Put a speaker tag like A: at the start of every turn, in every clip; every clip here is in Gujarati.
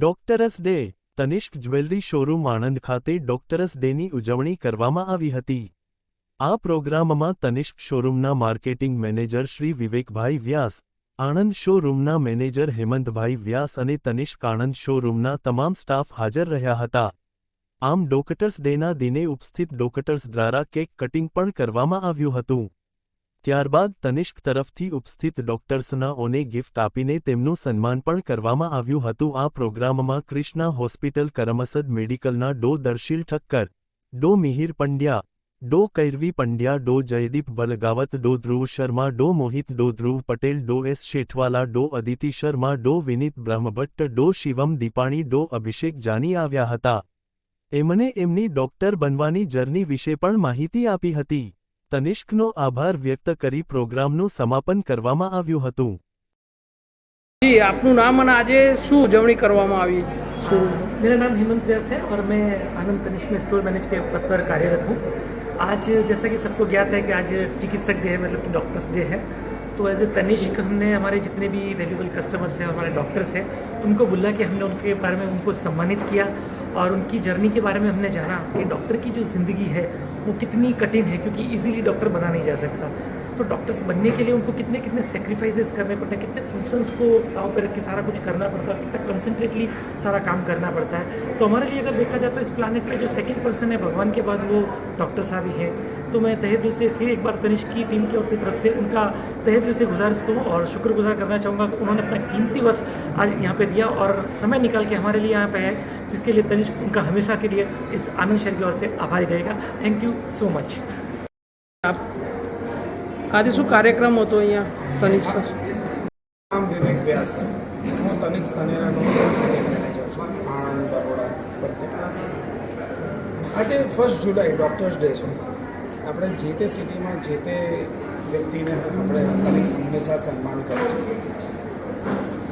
A: doctors day Tanishq jewellery showroom Anand ખાતે ડોક્ટરસ ડેની ઉજવણી કરવામાં આવી હતી આ પ્રોગ્રામમાં તનિષ્ક શોરૂમના માર્કેટિંગ મેનેજર શ્રી વિવેકભાઈ વ્યાસ આણંદ શોરૂમના મેનેજર હેમંતભાઈ વ્યાસ અને તનિષ્ક આણંદ શોરૂમના તમામ સ્ટાફ હાજર રહ્યા હતા આમ ડોક્ટર્સ ડેના દિને ઉપસ્થિત ડોક્ટર્સ દ્વારા કેક કટિંગ પણ કરવામાં આવ્યું હતું ત્યારબાદ તનિષ્ક તરફથી ઉપસ્થિત ડોક્ટર્સ નઓને ગિફ્ટ આપીને તેમનો સન્માન પણ કરવામાં આવ્યું હતું આ પ્રોગ્રામમાં કૃષ્ણા હોસ્પિટલ કર્મસદ મેડિકલના ડો દર્શિલ ઠક્કર ડો મિહિર પંડ્યા ડો કૈરવી પંડ્યા ડો જયદીપ બળગાવત ડો ધ્રુવ શર્મા ડો મોહિત ડો ધ્રુવ પટેલ ડો એસ શેઠવાલા ડો অদિતિ શર્મા ડો વિનિત બ્રહ્મભટ્ટ ડો शिवम દીપાણી ડો અભિષેક જાની આવ્યા હતા તેમણે એમની ડોક્ટર બનવાની જર્ની વિશે પણ માહિતી આપી હતી तनिष्क नो आभार व्यक्त करी प्रोग्राम नो समापन करवामा
B: आव्यु हतु जी आपनु नाम انا આજે શું જોવણી કરવામાં આવી
C: છે મેરા નામ હિમંત દેસ હે ઓર મે અનંત તનિષ્ક મે સ્ટોર મેનેજર કે ઉત્તર કાર્યરત હું આજ જૈસા કે સબકો જ્ઞાત હે કે આજ ટિકિટ સખ દે હે મતલબ ડોક્ટર્સ દે હે તો એઝ અ તનિષ્ક ને હમારે jitne bhi valuable customers હે હમારે doctors હે તુમકો બુલા કે હમને ઉનકે પરમે ઉનકો સન્માનિત કિયા और उनकी जर्नी के बारे में हमने जाना कि डॉक्टर की जो ज़िंदगी है वो कितनी कठिन है क्योंकि इजीली डॉक्टर बना नहीं जा सकता तो डॉक्टर्स बनने के लिए उनको कितने कितने सेक्रीफाइसेस करने पड़ते हैं कितने फंक्शंस को दाव पर रख के सारा कुछ करना पड़ता है कितना कंसनट्रेटली सारा काम करना पड़ता है तो हमारे लिए अगर देखा जाए तो इस प्लानट पे जो सेकेंड पर्सन है भगवान के बाद वो डॉक्टर साहब ही हैं तो मैं तहे दिल से फिर एक बार तनिष की टीम की ओर की तरफ से उनका तहे दिल से गुजारिश करूँ और शुक्रगुजार करना चाहूँगा उन्होंने अपना कीमती वर्ष आज यहाँ पे दिया और समय निकाल के हमारे लिए यहाँ पे है जिसके लिए तनिष्क उनका हमेशा के लिए इस आनंद शहर की ओर से आभारी रहेगा थैंक यू सो मच
D: आप आज शु कार्यक्रम हो तो यहाँ तनिष्क विवेक व्यास आज फर्स्ट जुलाई डॉक्टर्स डे आप जे सीटी में जे व्यक्ति ने अपने हमेशा सम्मान करें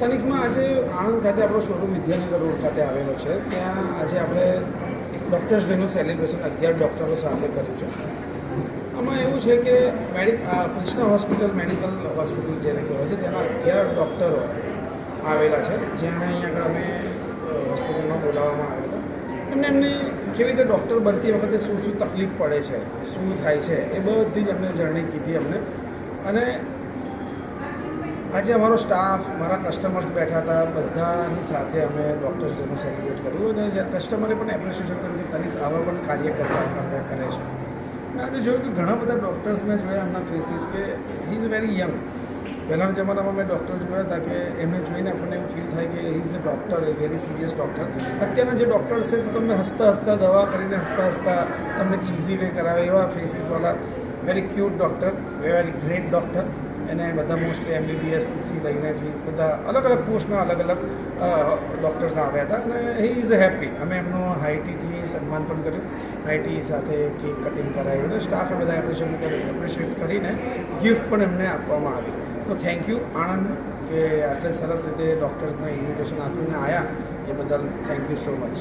D: તનિક્સમાં આજે આણંદ ખાતે આપણો શોરૂમ વિદ્યાનગર રોડ ખાતે આવેલો છે ત્યાં આજે આપણે ડૉક્ટર્સ ડેનું સેલિબ્રેશન અગિયાર ડૉક્ટરો સાથે કર્યું છે આમાં એવું છે કે મેડિ કૃષ્ણા હોસ્પિટલ મેડિકલ હોસ્પિટલ જેને કહેવાય છે તેના અગિયાર ડૉક્ટરો આવેલા છે જેને અહીંયા આગળ અમે હોસ્પિટલમાં બોલાવવામાં આવેલા એમને એમની કેવી રીતે ડૉક્ટર બનતી વખતે શું શું તકલીફ પડે છે શું થાય છે એ બધી જ અમને જર્ણી કીધી અમને અને आज अमा स्टाफ मार कस्टमर्स बैठा था बदाने साथ अमे डॉक्टर्स डे सेलिब्रेट कर कस्टमरे एप्रिशिएट कर आवा कार्य कार्यकर्ता करे मैं आज जो कि घना बदा डॉक्टर्स मैं जो हमें फेसिस के ही इज वेरी यंग पहला जमा में मैं डॉक्टर्स जो था कि एमने जो अपने फील था कि is a doctor a very serious doctor अत्यार doctors है तो तुम हंसता हंसता दवा कर हंसता हंसता तमने इजी वे करा एवं फेसिस वाला very cute doctor very great doctor એને બધા મોસ્ટલી એમબીબીએસથી લઈને જ બધા અલગ અલગ પોસ્ટમાં અલગ અલગ ડૉક્ટર્સ આવ્યા હતા અને હી ઇઝ હેપી અમે એમનું હાઈટીથી સન્માન પણ કર્યું હાઈટી સાથે કેક કટિંગ કરાવ્યું અને સ્ટાફે બધા એપ્રિશિએટ કર્યું એપ્રિશિએટ કરીને ગિફ્ટ પણ એમને આપવામાં આવી તો થેન્ક યુ આણંદ કે આટલે સરસ રીતે ડૉક્ટર્સને ઇન્વિટેશન આપીને આવ્યા એ બદલ થેન્ક યુ સો મચ